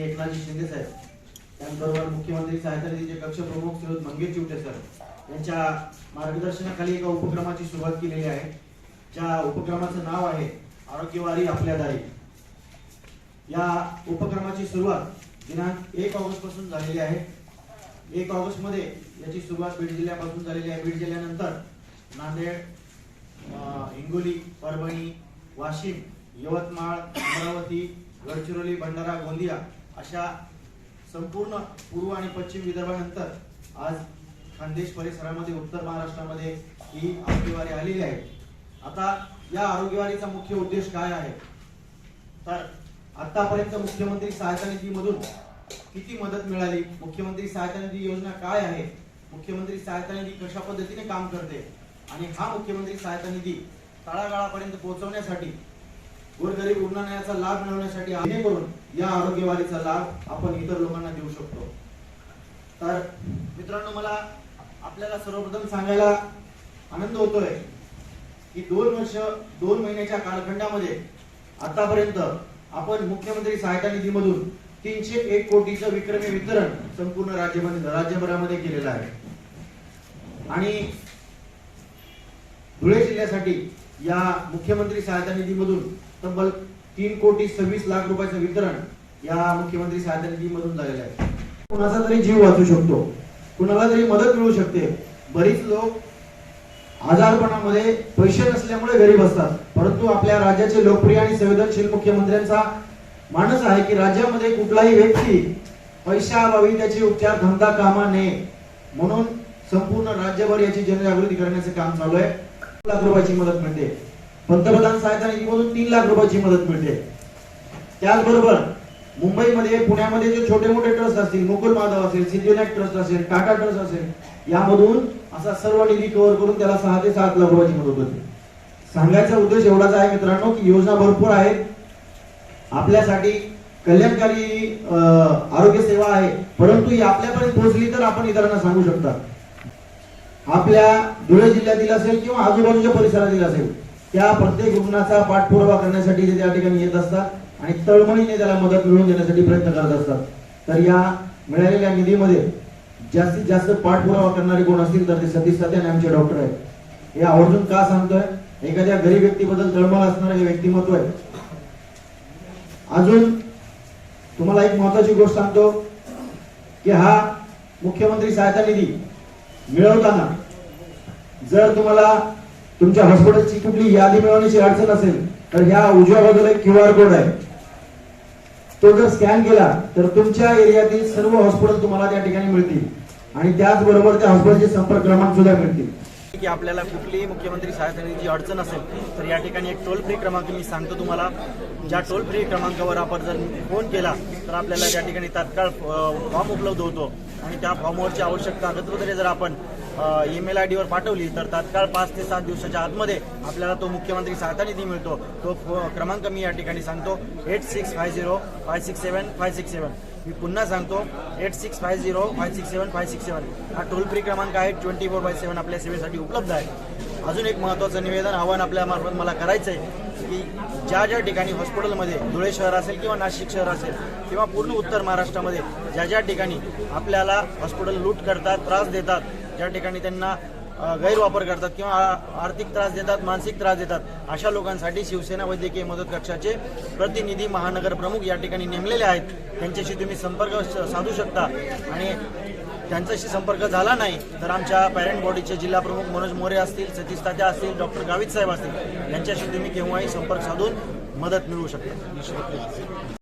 माननीय एकनाथजी शिंदे साहेब त्यांबरोबर मुख्यमंत्री सहायता निधीचे कक्ष प्रमुख श्रीयुत मंगेश चिवटे सर यांच्या मार्गदर्शनाखाली एका उपक्रमाची सुरुवात केलेली आहे ज्या उपक्रमाचं नाव आहे आरोग्यवारी आपल्या दारी. या उपक्रमाची सुरुवात दिनांक एक ऑगस्टपासून झालेली आहे. एक ऑगस्टमध्ये याची सुरुवात बीड जिल्ह्यापासून झालेली आहे. बीड जिल्ह्यानंतर नांदेड अं, हिंगोली परभणी वाशिम यवतमाळ अमरावती गडचिरोली भंडारा गोंदिया अशा संपूर्ण पूर्व आणि पश्चिम विदर्भानंतर आज खानदेश परिसरामध्ये उत्तर महाराष्ट्रामध्ये ही आरोग्यवारी आलेली आहे. आता या आरोग्यवारीचा मुख्य उद्देश काय आहे? तर आतापर्यंत मुख्यमंत्री सहायता निधीमधून किती मदत मिळाली? मुख्यमंत्री सहायता निधी योजना काय आहे? मुख्यमंत्री सहायता निधी कशा पद्धतीने काम करते? आणि हा मुख्यमंत्री सहायता निधी तळागाळापर्यंत पोहोचवण्यासाठी गोरगरीब रुग्णालयाचा लाभ मिळवण्यासाठी जेणेकरून या आरोग्यवारीचा लाभ आपण इतर लोकांना देऊ शकतो. तर मित्रांनो मला आपल्याला सर्वप्रथम सांगायला आनंद होतोय की दोन वर्ष दोन महिन्याच्या कालखंडामध्ये आतापर्यंत आपण मुख्यमंत्री सहायता निधीमधून तीनशे एक कोटीचं विक्रमी वितरण संपूर्ण राज्यामध्ये राज्यभरामध्ये केलेलं आहे. आणि धुळे जिल्ह्यासाठी या मुख्यमंत्री सहायता निधीमधून तब्बल तीन कोटी सव्वीस लाख रुपयाचं वितरण या मुख्यमंत्री सहायता निधीमधून झालेलं आहे. कुणाचा तरी जीव वाचू शकतो. कुणाला तरी मदत मिळू शकते. बरीच लोक आजारपणामध्ये पैसे नसल्यामुळे गरीब असतात परंतु आपल्या राज्याचे लोकप्रिय आणि संवेदनशील मुख्यमंत्र्यांचा मानस आहे की राज्यामध्ये कुठलाही व्यक्ती पैशाअभावी त्याचे उपचार धंदा कामा नये म्हणून संपूर्ण राज्यभर याची जनजागृती करण्याचे काम चालू आहे. लाख रुपयाची मदत मिळते. पंतप्रधान सहायता निधीमधून तीन लाख रुपयाची मदत मिळते. त्याचबरोबर मुंबईमध्ये पुण्यामध्ये जे छोटे मोठे ट्रस्ट असतील मुकुल माधव असेल सिद्धिविनायक ट्रस्ट असेल टाटा ट्रस्ट असेल यामधून असा सर्व निधी कव्हर करून त्याला सहा ते सात लाख रुपयाची मदत होते. सांगायचा उद्देश एवढाच आहे मित्रांनो की योजना भरपूर आहेत. आपल्यासाठी कल्याणकारी अं, आरोग्य सेवा आहे परंतु ही आपल्यापर्यंत पोहोचली तर आपण इतरांना सांगू शकता. आपल्या धुळे जिल्ह्यातील असेल किंवा आजूबाजूच्या परिसरातील असेल त्या प्रत्येक रुग्णाचा पाठपुरावा करण्यासाठी ते त्या ठिकाणी येत असतात आणि तळमळीने त्याला मदत मिळवून देण्यासाठी प्रयत्न करत असतात. तर या मिळालेल्या निधीमध्ये जास्तीत जास्त पाठपुरावा करणारे कोण असतील तर ते सतीश साथे आमचे डॉक्टर आहेत. हे आवर्जून का सांगतोय? एखाद्या गरीब व्यक्तीबद्दल तळमळ असणारं हे व्यक्तिमत्व आहे. अजून तुम्हाला एक महत्वाची गोष्ट सांगतो की हा मुख्यमंत्री सहायता निधी मिळवताना जर तुम्हाला तुमच्या हॉस्पिटलची कुठली यादी मिळवण्याची अडचण असेल तर ह्या उजव्या बाजूला एक क्यू आर कोड आहे. तो जर स्कॅन केला तर तुमच्या एरियातील सर्व हॉस्पिटल तुम्हाला त्या ठिकाणी मिळतील. आणि त्याचबरोबर त्या हॉस्पिटलचे संपर्क क्रमांक सुद्धा मिळतील. की आपल्याला कुठलीही मुख्यमंत्री सहायता निधीची अडचण असेल तर या ठिकाणी एक टोल फ्री क्रमांक मी सांगतो तुम्हाला. ज्या टोल फ्री क्रमांकावर आपण जर फोन केला तर आपल्याला त्या ठिकाणी तात्काळ फॉर्म उपलब्ध होतो. आणि त्या फॉर्मवरची आवश्यक कागदपत्रे जर आपण ईमेल आय डीवर पाठवली तर तात्काळ पाच ते सात दिवसाच्या आतमध्ये आपल्याला तो मुख्यमंत्री सहायता निधी मिळतो. तो फो- क्रमांक मी या ठिकाणी सांगतो. Eight six five zero five six seven five six seven मी पुन्हा सांगतो eight six five zero five six seven five six seven हा टोल फ्री क्रमांक आहे ट्वेंटी फोर बाय सेवन आपल्या सेवेसाठी उपलब्ध आहे. अजून एक महत्त्वाचं निवेदन आव्हान आपल्यामार्फत मला करायचं आहे की ज्या ज्या ठिकाणी हॉस्पिटलमध्ये धुळे शहर असेल किंवा नाशिक शहर असेल किंवा पूर्ण उत्तर महाराष्ट्रामध्ये ज्या ज्या ठिकाणी आपल्याला हॉस्पिटल लूट करतात त्रास देतात ज्या ठिकाणी त्यांना गैरवापर करतात किंवा आ- आर्थिक त्रास देतात मानसिक त्रास देतात अशा लोकांसाठी शिवसेना वैद्यकीय मदत कक्षाचे प्रतिनिधी महानगर प्रमुख या ठिकाणी नेमलेले आहेत. त्यांच्याशी तुम्ही संपर्क स- साधू शकता. आणि त्यांच्याशी संपर्क झाला नाही तर आमच्या पॅरेंट बॉडीचे जिल्हा प्रमुख मनोज मोरे असतील सतीश तात्या असतील डॉक्टर गावित साहेब असतील यांच्याशी तुम्ही केव्हाही संपर्क साधून मदत मिळवू शकता.